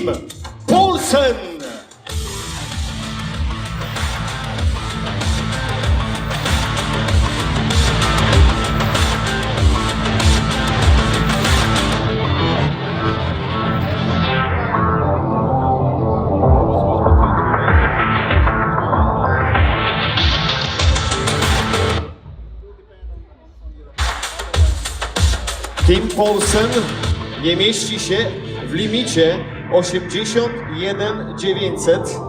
Kim? Paulsen. Kim Paulsen? Nie mieści się w 81 900.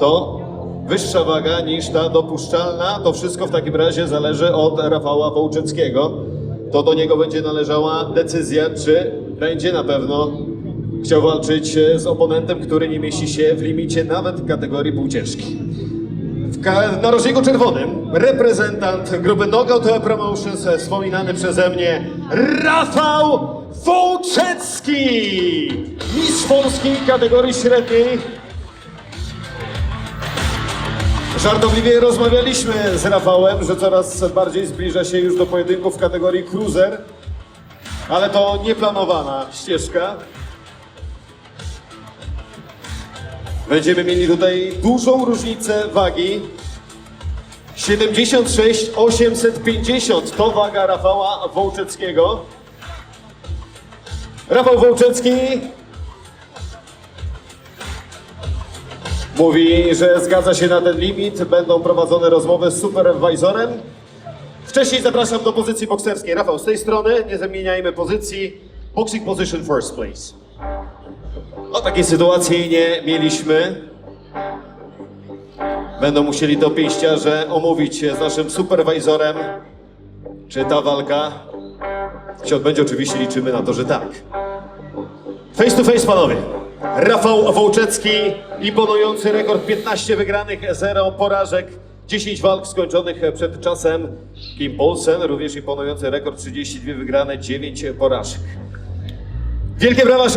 To wyższa waga niż ta dopuszczalna. To wszystko w takim razie zależy od Rafała Wołczyckiego. To do niego będzie należała decyzja, czy będzie na pewno chciał walczyć z oponentem, który nie mieści się w limicie nawet kategorii półciężkiej. W ka- w narożniku czerwonym reprezentant grupy Knockout Promotions, wspominany przeze mnie Rafał Wołczecki! Mistrz Polski kategorii średniej. Żartobliwie rozmawialiśmy z Rafałem, że coraz bardziej zbliża się już do pojedynku w kategorii cruiser, ale to nieplanowana ścieżka. Będziemy mieli tutaj dużą różnicę wagi. 76 850 to waga Rafała Wołczeckiego. Rafał Wołczecki mówi, że zgadza się na ten limit. Będą prowadzone rozmowy z superwajzorem. Wcześniej zapraszam do pozycji bokserskiej. Rafał, z tej strony nie zamieniajmy pozycji. Boxing position first, please. Takiej sytuacji nie mieliśmy. Będą musieli to pięściarze omówić z naszym superwajzorem, czy ta walka się odbędzie. Oczywiście liczymy na to, że tak. Face to face, panowie. Rafał Wołczecki, imponujący rekord 15 wygranych, 0 porażek, 10 walk skończonych przed czasem. Kim Paulsen, również imponujący rekord 32 wygrane, 9 porażek. Wielkie brawa.